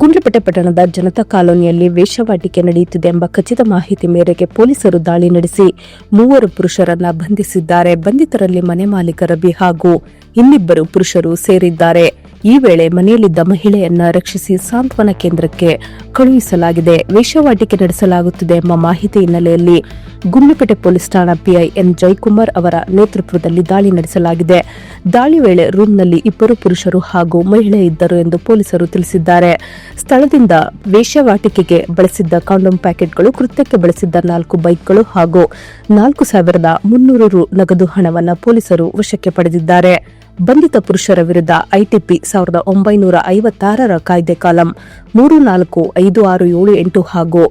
ಗುಂಡ್ಲುಪೇಟೆ ಪಟ್ಟಣದ ಜನತಾ ಕಾಲೋನಿಯಲ್ಲಿ ವೇಷವಾಟಿಕೆ ನಡೆಯುತ್ತಿದೆ ಎಂಬ ಖಚಿತ ಮಾಹಿತಿ ಮೇರೆಗೆ ಪೊಲೀಸರು ದಾಳಿ ನಡೆಸಿ ಮೂವರು ಪುರುಷರನ್ನ ಬಂಧಿಸಿದ್ದಾರೆ. ಬಂಧಿತರಲ್ಲಿ ಮನೆ ಮಾಲೀಕ ರವಿ ಹಾಗೂ ಇನ್ನಿಬ್ಬರು ಪುರುಷರು ಸೇರಿದ್ದಾರೆ. ಈ ವೇಳೆ ಮನೆಯಲ್ಲಿದ್ದ ಮಹಿಳೆಯನ್ನ ರಕ್ಷಿಸಿ ಸಾಂತ್ವನ ಕೇಂದ್ರಕ್ಕೆ ಕಳುಹಿಸಲಾಗಿದೆ. ವೇಷವಾಟಿಕೆ ನಡೆಸಲಾಗುತ್ತಿದೆ ಎಂಬ ಮಾಹಿತಿ ಹಿನ್ನೆಲೆಯಲ್ಲಿ ಗುಂಡ್ಲುಪೇಟೆ ಪೊಲೀಸ್ ಠಾಣಾ ಪಿಐ ಎನ್ ಜಯಕುಮಾರ್ ಅವರ ನೇತೃತ್ವದಲ್ಲಿ ದಾಳಿ ನಡೆಸಲಾಗಿದೆ. ದಾಳಿ ವೇಳೆ ರೂಮ್ನಲ್ಲಿ ಇಬ್ಬರು ಪುರುಷರು ಹಾಗೂ ಮಹಿಳೆ ಇದ್ದರು ಎಂದು ಪೊಲೀಸರು ತಿಳಿಸಿದ್ದಾರೆ. ಸ್ಥಳದಿಂದ ವೇಷವಾಟಿಕೆಗೆ ಬಳಸಿದ್ದ ಕಾಂಡೋಮ್ ಪ್ಯಾಕೆಟ್ಗಳು ಕೃತ್ಯಕ್ಕೆ ಬಳಸಿದ್ದ ನಾಲ್ಕು ಬೈಕ್ಗಳು ಹಾಗೂ ನಾಲ್ಕು ಸಾವಿರದ ಮುನ್ನೂರು ರು ನಗದು ಹಣವನ್ನು ಪೊಲೀಸರು ವಶಕ್ಕೆ ಪಡೆದಿದ್ದಾರೆ. ಬಂಧಿತ ಪುರುಷರ ವಿರುದ್ಧ ಐಟಿಪಿ ಸಾವಿರದ ಒಂಬೈನೂರ ಐವತ್ತಾರರ ಕಾಯ್ದೆ ಕಾಲಂ ಮೂರು ನಾಲ್ಕು ಐದು ಆರು ಏಳು ಎಂಟು ಹಾಗೂ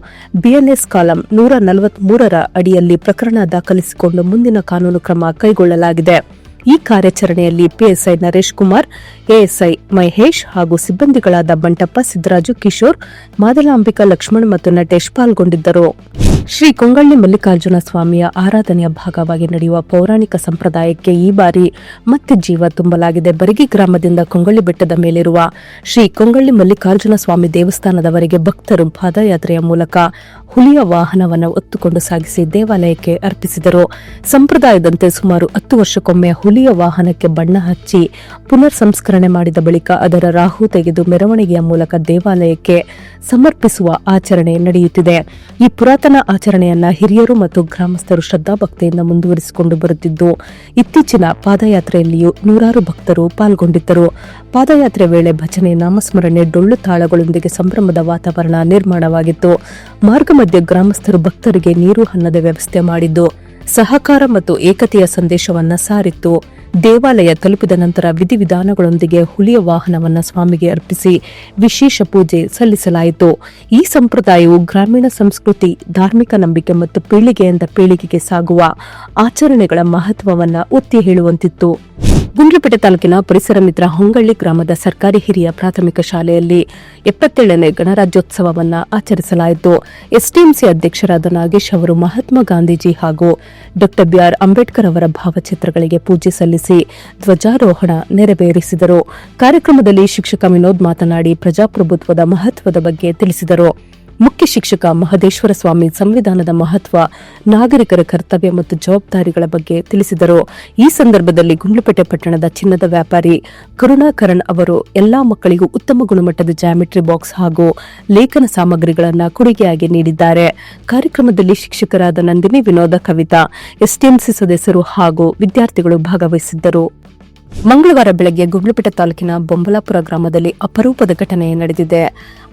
ಬಿಎನ್ಎಸ್ ಕಾಲಂ ನೂರ ನಲವತ್ಮೂರರ ಅಡಿಯಲ್ಲಿ ಪ್ರಕರಣ ದಾಖಲಿಸಿಕೊಂಡು ಮುಂದಿನ ಕಾನೂನು ಕ್ರಮ ಕೈಗೊಳ್ಳಲಾಗಿದೆ. ಈ ಕಾರ್ಯಾಚರಣೆಯಲ್ಲಿ ಪಿಎಸ್ಐ ನರೇಶ್ ಕುಮಾರ್, ಎಎಸ್ಐ ಮಹೇಶ್ ಹಾಗೂ ಸಿಬ್ಬಂದಿಗಳಾದ ಬಂಟಪ್ಪ, ಸಿದ್ದರಾಜು ಕಿಶೋರ್, ಮಾದಲಾಂಬಿಕಾ ಲಕ್ಷ್ಮಣ್ ಮತ್ತು ನಟೇಶ್ ಪಾಲ್ಗೊಂಡಿದ್ದರು. ಶ್ರೀ ಕೊಂಗಳ್ಳಿ ಮಲ್ಲಿಕಾರ್ಜುನ ಸ್ವಾಮಿಯ ಆರಾಧನೆಯ ಭಾಗವಾಗಿ ನಡೆಯುವ ಪೌರಾಣಿಕ ಸಂಪ್ರದಾಯಕ್ಕೆ ಈ ಬಾರಿ ಮತ್ತೆ ಜೀವ ತುಂಬಲಾಗಿದೆ. ಬರಗಿ ಗ್ರಾಮದಿಂದ ಕೊಂಗಳ್ಳಿ ಬೆಟ್ಟದ ಮೇಲಿರುವ ಶ್ರೀ ಕೊಂಗಳ್ಳಿ ಮಲ್ಲಿಕಾರ್ಜುನ ಸ್ವಾಮಿ ದೇವಸ್ಥಾನದವರೆಗೆ ಭಕ್ತರು ಪಾದಯಾತ್ರೆಯ ಮೂಲಕ ಹುಲಿಯ ವಾಹನವನ್ನು ಒತ್ತುಕೊಂಡು ಸಾಗಿಸಿ ದೇವಾಲಯಕ್ಕೆ ಅರ್ಪಿಸಿದರು. ಸಂಪ್ರದಾಯದಂತೆ ಸುಮಾರು ಹತ್ತು ವರ್ಷಕ್ಕೊಮ್ಮೆ ಹುಲಿಯ ವಾಹನಕ್ಕೆ ಬಣ್ಣ ಹಚ್ಚಿ ಪುನರ್ ಸಂಸ್ಕರಣೆ ಮಾಡಿದ ಬಳಿಕ ಅದರ ರಾಹು ತೆಗೆದು ಮೆರವಣಿಗೆಯ ಮೂಲಕ ದೇವಾಲಯಕ್ಕೆ ಸಮರ್ಪಿಸುವ ಆಚರಣೆ ನಡೆಯುತ್ತಿದೆ. ಈ ಪುರಾತನ ಆಚರಣೆಯನ್ನ ಹಿರಿಯರು ಮತ್ತು ಗ್ರಾಮಸ್ಥರು ಶ್ರದ್ಧಾಭಕ್ತಿಯಿಂದ ಮುಂದುವರಿಸಿಕೊಂಡು ಬರುತ್ತಿದ್ದು, ಇತ್ತೀಚಿನ ಪಾದಯಾತ್ರೆಯಲ್ಲಿಯೂ ನೂರಾರು ಭಕ್ತರು ಪಾಲ್ಗೊಂಡಿದ್ದರು. ಪಾದಯಾತ್ರೆ ವೇಳೆ ಭಜನೆ, ನಾಮಸ್ಮರಣೆ, ಡೊಳ್ಳು ತಾಳಗಳೊಂದಿಗೆ ಸಂಭ್ರಮದ ವಾತಾವರಣ ನಿರ್ಮಾಣವಾಗಿತ್ತು. ಮಾರ್ಗ ಮಧ್ಯೆ ಗ್ರಾಮಸ್ಥರು ಭಕ್ತರಿಗೆ ನೀರು ಹನ್ನದ ವ್ಯವಸ್ಥೆ ಮಾಡಿದ್ದು, ಸಹಕಾರ ಮತ್ತು ಏಕತೆಯ ಸಂದೇಶವನ್ನ ಸಾರಿತ್ತು. ದೇವಾಲಯ ತಲುಪಿದ ನಂತರ ವಿಧಿವಿಧಾನಗಳೊಂದಿಗೆ ಹುಲಿಯ ವಾಹನವನ್ನು ಸ್ವಾಮಿಗೆ ಅರ್ಪಿಸಿ ವಿಶೇಷ ಪೂಜೆ ಸಲ್ಲಿಸಲಾಯಿತು. ಈ ಸಂಪ್ರದಾಯವು ಗ್ರಾಮೀಣ ಸಂಸ್ಕೃತಿ, ಧಾರ್ಮಿಕ ನಂಬಿಕೆ ಮತ್ತು ಪೀಳಿಗೆಯಿಂದ ಪೀಳಿಗೆಗೆ ಸಾಗುವ ಆಚರಣೆಗಳ ಮಹತ್ವವನ್ನು ಒತ್ತಿ ಹೇಳುವಂತಿತ್ತು. ಗುಂಡ್ಲುಪೇಟೆ ತಾಲೂಕಿನ ಪರಿಸರ ಮಿತ್ರ ಹೊಂಗಳ್ಳಿ ಗ್ರಾಮದ ಸರ್ಕಾರಿ ಹಿರಿಯ ಪ್ರಾಥಮಿಕ ಶಾಲೆಯಲ್ಲಿ ಎಪ್ಪತ್ತೇಳನೇ ಗಣರಾಜ್ಯೋತ್ಸವವನ್ನು ಆಚರಿಸಲಾಯಿತು. ಎಸ್ಟಿಎಂಸಿ ಅಧ್ಯಕ್ಷರಾದ ನಾಗೇಶ್ ಅವರು ಮಹಾತ್ಮ ಗಾಂಧೀಜಿ ಹಾಗೂ ಡಾ ಬಿಆರ್ ಅಂಬೇಡ್ಕರ್ ಅವರ ಭಾವಚಿತ್ರಗಳಿಗೆ ಪೂಜೆ ಸಲ್ಲಿಸಿ ಧ್ವಜಾರೋಹಣ ನೆರವೇರಿಸಿದರು. ಕಾರ್ಯಕ್ರಮದಲ್ಲಿ ಶಿಕ್ಷಕ ವಿನೋದ್ ಮಾತನಾಡಿ ಪ್ರಜಾಪ್ರಭುತ್ವದ ಮಹತ್ವದ ಬಗ್ಗೆ ತಿಳಿಸಿದರು. ಮುಖ್ಯ ಶಿಕ್ಷಕ ಮಹದೇಶ್ವರ ಸ್ವಾಮಿ ಸಂವಿಧಾನದ ಮಹತ್ವ, ನಾಗರಿಕರ ಕರ್ತವ್ಯ ಮತ್ತು ಜವಾಬ್ದಾರಿಗಳ ಬಗ್ಗೆ ತಿಳಿಸಿದರು. ಈ ಸಂದರ್ಭದಲ್ಲಿ ಗುಂಡ್ಲುಪೇಟೆ ಪಟ್ಟಣದ ಚಿನ್ನದ ವ್ಯಾಪಾರಿ ಕರುಣಾಕರಣ್ ಅವರು ಎಲ್ಲಾ ಮಕ್ಕಳಿಗೂ ಉತ್ತಮ ಗುಣಮಟ್ಟದ ಜಾಮಿಟ್ರಿ ಬಾಕ್ಸ್ ಹಾಗೂ ಲೇಖನ ಸಾಮಗ್ರಿಗಳನ್ನು ಕೊಡುಗೆಯಾಗಿ ನೀಡಿದ್ದಾರೆ. ಕಾರ್ಯಕ್ರಮದಲ್ಲಿ ಶಿಕ್ಷಕರಾದ ನಂದಿನಿ ವಿನೋದ ಕವಿತಾ ಎಸ್ಟಿಎಂಸಿ ಸದಸ್ಯರು ಹಾಗೂ ವಿದ್ಯಾರ್ಥಿಗಳು ಭಾಗವಹಿಸಿದ್ದರು. ಮಂಗಳವಾರ ಬೆಳಗ್ಗೆ ಗುಂಡ್ಲುಪೇಟೆ ತಾಲೂಕಿನ ಬೊಂಬಲಾಪುರ ಗ್ರಾಮದಲ್ಲಿ ಅಪರೂಪದ ಘಟನೆ ನಡೆದಿದೆ.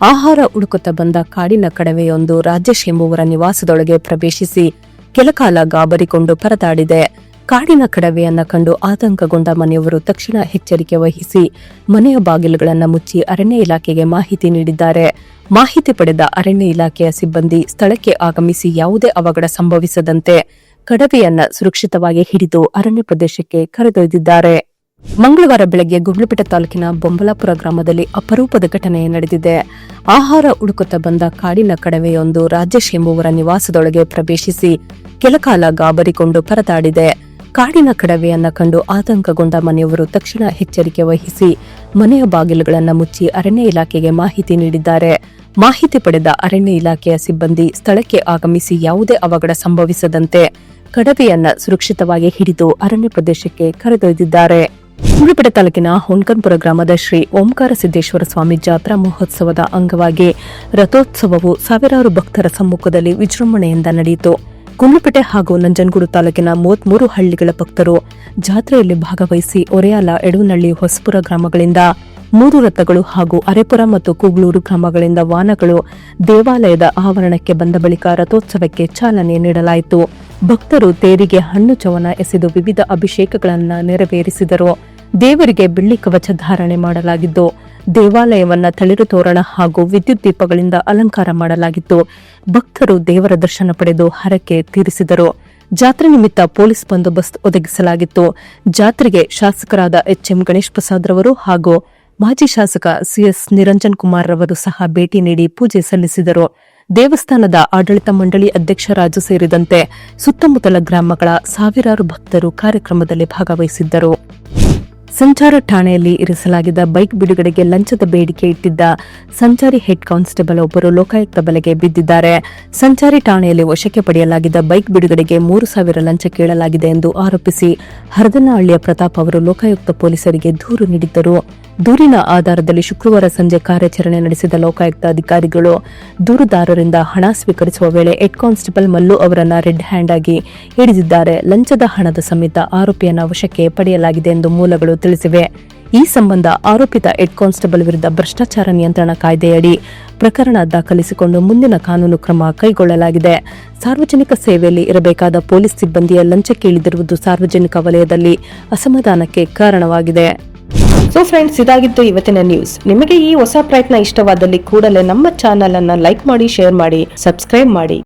ಆಹಾರ ಹುಡುಕುತ್ತಾ ಬಂದ ಕಾಡಿನ ಕಡವೆಯೊಂದು ರಾಜೇಶ್ ಎಂಬುವರ ನಿವಾಸದೊಳಗೆ ಪ್ರವೇಶಿಸಿ ಕೆಲಕಾಲ ಗಾಬರಿಕೊಂಡು ಪರದಾಡಿದೆ. ಕಾಡಿನ ಕಡವೆಯನ್ನ ಕಂಡು ಆತಂಕಗೊಂಡ ಮನೆಯವರು ತಕ್ಷಣ ಎಚ್ಚರಿಕೆ ವಹಿಸಿ ಮನೆಯ ಬಾಗಿಲುಗಳನ್ನು ಮುಚ್ಚಿ ಅರಣ್ಯ ಇಲಾಖೆಗೆ ಮಾಹಿತಿ ನೀಡಿದ್ದಾರೆ. ಮಾಹಿತಿ ಪಡೆದ ಅರಣ್ಯ ಇಲಾಖೆಯ ಸಿಬ್ಬಂದಿ ಸ್ಥಳಕ್ಕೆ ಆಗಮಿಸಿ ಯಾವುದೇ ಅವಘಡ ಸಂಭವಿಸದಂತೆ ಕಡವೆಯನ್ನ ಸುರಕ್ಷಿತವಾಗಿ ಹಿಡಿದು ಅರಣ್ಯ ಪ್ರದೇಶಕ್ಕೆ ಕರೆದೊಯ್ದಿದ್ದಾರೆ. ಮಂಗಳವಾರ ಬೆಳಗ್ಗೆ ಗುಂಡ್ಲುಪೇಟೆ ತಾಲೂಕಿನ ಬೊಂಬಲಾಪುರ ಗ್ರಾಮದಲ್ಲಿ ಅಪರೂಪದ ಘಟನೆ ನಡೆದಿದೆ. ಆಹಾರ ಹುಡುಕುತ್ತಾ ಬಂದ ಕಾಡಿನ ಕಡವೆಯೊಂದು ರಾಜೇಶ್ ಎಂಬುವರ ನಿವಾಸದೊಳಗೆ ಪ್ರವೇಶಿಸಿ ಕೆಲಕಾಲ ಗಾಬರಿಕೊಂಡು ಪರದಾಡಿದೆ. ಕಾಡಿನ ಕಡವೆಯನ್ನ ಕಂಡು ಆತಂಕಗೊಂಡ ಮನೆಯವರು ತಕ್ಷಣ ಎಚ್ಚರಿಕೆ ವಹಿಸಿ ಮನೆಯ ಬಾಗಿಲುಗಳನ್ನು ಮುಚ್ಚಿ ಅರಣ್ಯ ಇಲಾಖೆಗೆ ಮಾಹಿತಿ ನೀಡಿದ್ದಾರೆ. ಮಾಹಿತಿ ಪಡೆದ ಅರಣ್ಯ ಇಲಾಖೆಯ ಸಿಬ್ಬಂದಿ ಸ್ಥಳಕ್ಕೆ ಆಗಮಿಸಿ ಯಾವುದೇ ಅವಘಡ ಸಂಭವಿಸದಂತೆ ಕಡವೆಯನ್ನ ಸುರಕ್ಷಿತವಾಗಿ ಹಿಡಿದು ಅರಣ್ಯ ಪ್ರದೇಶಕ್ಕೆ ಕರೆದೊಯ್ದಿದ್ದಾರೆ. ಉಡುಪಡೆ ತಾಲೂಕಿನ ಹೊನ್ಕನ್ಪುರ ಗ್ರಾಮದ ಶ್ರೀ ಓಂಕಾರ ಸಿದ್ದೇಶ್ವರ ಸ್ವಾಮಿ ಜಾತ್ರಾ ಮಹೋತ್ಸವದ ಅಂಗವಾಗಿ ರಥೋತ್ಸವವು ಸಾವಿರಾರು ಭಕ್ತರ ಸಮ್ಮುಖದಲ್ಲಿ ವಿಜೃಂಭಣೆಯಿಂದ ನಡೆಯಿತು. ಗುಂಡ್ಲುಪೇಟೆ ಹಾಗೂ ನಂಜನಗೂಡು ತಾಲೂಕಿನ ಮೂವತ್ಮೂರು ಹಳ್ಳಿಗಳ ಭಕ್ತರು ಜಾತ್ರೆಯಲ್ಲಿ ಭಾಗವಹಿಸಿ ಒರೆಯಾಲ ಎಡವನಹಳ್ಳಿ ಹೊಸಪುರ ಗ್ರಾಮಗಳಿಂದ ಮೂರು ರಥಗಳು ಹಾಗೂ ಅರೆಪುರ ಮತ್ತು ಕೂಗ್ಲೂರು ಗ್ರಾಮಗಳಿಂದ ವಾಹನಗಳು ದೇವಾಲಯದ ಆವರಣಕ್ಕೆ ಬಂದ ಬಳಿಕ ರಥೋತ್ಸವಕ್ಕೆ ಚಾಲನೆ ನೀಡಲಾಯಿತು. ಭಕ್ತರು ತೇರಿಗೆ ಹಣ್ಣು ಚವನ ಎಸೆದು ವಿವಿಧ ಅಭಿಷೇಕಗಳನ್ನು ನೆರವೇರಿಸಿದರು. ದೇವರಿಗೆ ಬೆಳ್ಳಿ ಕವಚ ಧಾರಣೆ ಮಾಡಲಾಗಿದ್ದು, ದೇವಾಲಯವನ್ನ ತಳಿರು ತೋರಣ ಹಾಗೂ ವಿದ್ಯುತ್ ದೀಪಗಳಿಂದ ಅಲಂಕಾರ ಮಾಡಲಾಗಿತ್ತು. ಭಕ್ತರು ದೇವರ ದರ್ಶನ ಪಡೆದು ಹರಕೆ ತೀರಿಸಿದರು. ಜಾತ್ರೆ ನಿಮಿತ್ತ ಪೊಲೀಸ್ ಬಂದೋಬಸ್ತ್ ಒದಗಿಸಲಾಗಿತ್ತು. ಜಾತ್ರೆಗೆ ಶಾಸಕರಾದ ಎಚ್ಎಂ ಗಣೇಶ್ ಪ್ರಸಾದ್ ರವರು ಹಾಗೂ ಮಾಜಿ ಶಾಸಕ ಸಿಎಸ್ ನಿರಂಜನ್ ಕುಮಾರ್ ರವರು ಸಹ ಭೇಟಿ ನೀಡಿ ಪೂಜೆ ಸಲ್ಲಿಸಿದರು. ದೇವಸ್ಥಾನದ ಆಡಳಿತ ಮಂಡಳಿ ಅಧ್ಯಕ್ಷ ರಾಜು ಸೇರಿದಂತೆ ಸುತ್ತಮುತ್ತಲ ಗ್ರಾಮಗಳ ಸಾವಿರಾರು ಭಕ್ತರು ಕಾರ್ಯಕ್ರಮದಲ್ಲಿ ಭಾಗವಹಿಸಿದ್ದರು. ಸಂಚಾರ ಠಾಣೆಯಲ್ಲಿ ಇರಿಸಲಾಗಿದ್ದ ಬೈಕ್ ಬಿಡುಗಡೆಗೆ ಲಂಚದ ಬೇಡಿಕೆ ಇಟ್ಟಿದ್ದ ಸಂಚಾರಿ ಹೆಡ್ ಕಾನ್ಸ್ಟೇಬಲ್ ಒಬ್ಬರು ಲೋಕಾಯುಕ್ತ ಬಲೆಗೆ ಬಿದ್ದಿದ್ದಾರೆ. ಸಂಚಾರಿ ಠಾಣೆಯಲ್ಲಿ ವಶಕ್ಕೆ ಪಡೆಯಲಾಗಿದ್ದ ಬೈಕ್ ಬಿಡುಗಡೆಗೆ ಮೂರು ಸಾವಿರ ಲಂಚ ಕೇಳಲಾಗಿದೆ ಎಂದು ಆರೋಪಿಸಿ ಹರದನಹಳ್ಳಿಯ ಪ್ರತಾಪ್ ಅವರು ಲೋಕಾಯುಕ್ತ ಪೊಲೀಸರಿಗೆ ದೂರು ನೀಡಿದ್ದರು. ದೂರಿನ ಆಧಾರದಲ್ಲಿ ಶುಕ್ರವಾರ ಸಂಜೆ ಕಾರ್ಯಾಚರಣೆ ನಡೆಸಿದ ಲೋಕಾಯುಕ್ತ ಅಧಿಕಾರಿಗಳು ದೂರುದಾರರಿಂದ ಹಣ ಸ್ವೀಕರಿಸುವ ವೇಳೆ ಹೆಡ್ ಕಾನ್ಸ್ಟೇಬಲ್ ಮಲ್ಲು ಅವರನ್ನ ರೆಡ್ ಹ್ಯಾಂಡ್ ಆಗಿ ಹಿಡಿದಿದ್ದಾರೆ. ಲಂಚದ ಹಣದ ಸಮೇತ ಆರೋಪಿಯನ್ನ ವಶಕ್ಕೆ ಪಡೆಯಲಾಗಿದೆ ಎಂದು ಮೂಲಗಳು ತಿಳಿಸಿವೆ. ಈ ಸಂಬಂಧ ಆರೋಪಿತ ಹೆಡ್ ಕಾನ್ಸ್ಟೇಬಲ್ ವಿರುದ್ಧ ಭ್ರಷ್ಟಾಚಾರ ನಿಯಂತ್ರಣ ಕಾಯ್ದೆಯಡಿ ಪ್ರಕರಣ ದಾಖಲಿಸಿಕೊಂಡು ಮುಂದಿನ ಕಾನೂನು ಕ್ರಮ ಕೈಗೊಳ್ಳಲಾಗಿದೆ. ಸಾರ್ವಜನಿಕ ಸೇವೆಯಲ್ಲಿ ಇರಬೇಕಾದ ಪೊಲೀಸ್ ಸಿಬ್ಬಂದಿಯ ಲಂಚ ಕೇಳಿದಿರುವುದು ಸಾರ್ವಜನಿಕ ವಲಯದಲ್ಲಿ ಅಸಮಾಧಾನಕ್ಕೆ ಕಾರಣವಾಗಿದೆ. ಸೊ ಫ್ರೆಂಡ್ಸ್ ಇದಾಗಿತ್ತು ಇವತ್ತಿನ ನ್ಯೂಸ್ ನಿಮಗೆ ಈ ಹೊಸ ಪ್ರಯತ್ನ ಇಷ್ಟವಾದಲ್ಲಿ ಕೂಡಲೇ ನಮ್ಮ ಚಾನೆಲ್ ಅನ್ನ ಲೈಕ್ ಮಾಡಿ ಶೇರ್ ಮಾಡಿ ಸಬ್ಸ್ಕ್ರೈಬ್ ಮಾಡಿ.